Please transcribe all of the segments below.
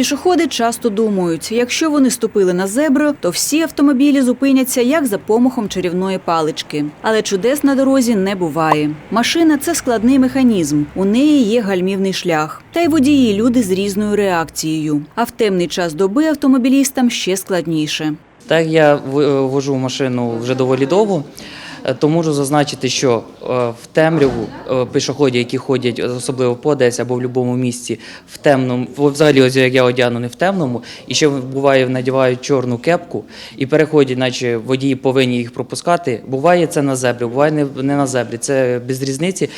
Пішоходи часто думають, якщо вони ступили на зебру, то всі автомобілі зупиняться як за помахом чарівної палички. Але чудес на дорозі не буває. Машина це складний механізм. У неї є гальмівний шлях. Та й водії люди з різною реакцією. А в темний час доби автомобілістам ще складніше. Так я е, вожу машину вже доволі довго, то можу зазначити, що е, в темряву пішоході, які ходять особливо по Одесі або в будь-якому місці в темному, взагалі, ось як я одягнений в темному, і ще буває надівають чорну кепку і переходять, наче водії повинні їх пропускати. Буває це на зебрі, буває не, не на зебрі. Це без різниці,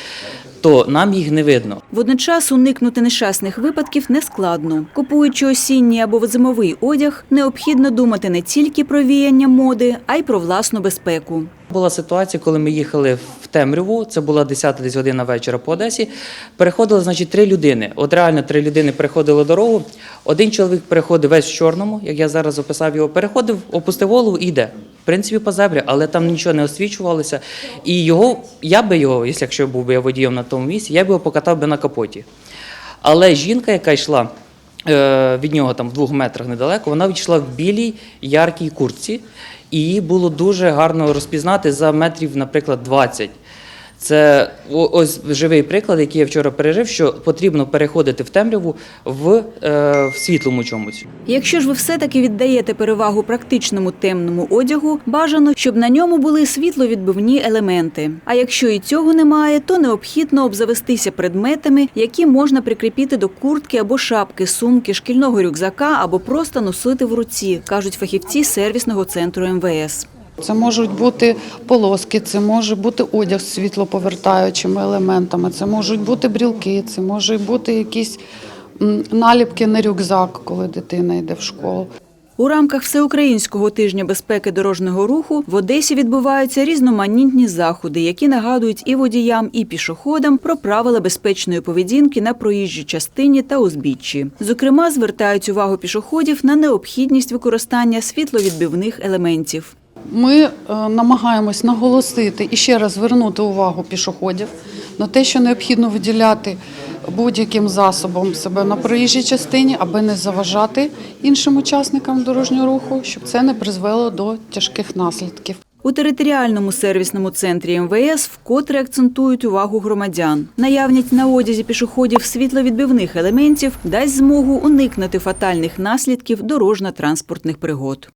то нам їх не видно. Водночас уникнути нещасних випадків не складно. Купуючи осінній або зимовий одяг, необхідно думати не тільки про віяння моди, а й про власну безпеку. Була ситуація, коли ми їхали в темряву, це була 10 десь година вечора по Одесі. Переходили, значить, три людини. От реально три людини переходили дорогу. Один чоловік переходив весь в чорному, як я зараз описав його, переходив, опустив голову і йде. Принципі, по зебрі, але там нічого не освічувалося. І його, я би його, якщо був би я водієм на тому місці, я б його покатав би на капоті. Але жінка, яка йшла е, від нього там в двох метрах недалеко, вона відійшла в білій яркій куртці, і її було дуже гарно розпізнати за метрів, наприклад, 20. Це ось живий приклад, який я вчора пережив, що потрібно переходити в темряву в, е, в світлому чомусь. Якщо ж ви все-таки віддаєте перевагу практичному темному одягу, бажано, щоб на ньому були світловідбивні елементи. А якщо і цього немає, то необхідно обзавестися предметами, які можна прикріпити до куртки або шапки, сумки, шкільного рюкзака або просто носити в руці, кажуть фахівці сервісного центру МВС. Це можуть бути полоски, це може бути одяг з світлоповертаючими елементами, це можуть бути брілки, це можуть бути якісь наліпки на рюкзак, коли дитина йде в школу. У рамках Всеукраїнського тижня безпеки дорожнього руху в Одесі відбуваються різноманітні заходи, які нагадують і водіям, і пішоходам про правила безпечної поведінки на проїжджій частині та узбіччі. Зокрема, звертають увагу пішоходів на необхідність використання світловідбивних елементів. Ми е, намагаємось наголосити і ще раз звернути увагу пішоходів на те, що необхідно виділяти будь-яким засобом себе на проїжджій частині, аби не заважати іншим учасникам дорожнього руху, щоб це не призвело до тяжких наслідків. У територіальному сервісному центрі МВС вкотре акцентують увагу громадян. Наявність на одязі пішоходів світловідбивних елементів дасть змогу уникнути фатальних наслідків дорожньо-транспортних пригод.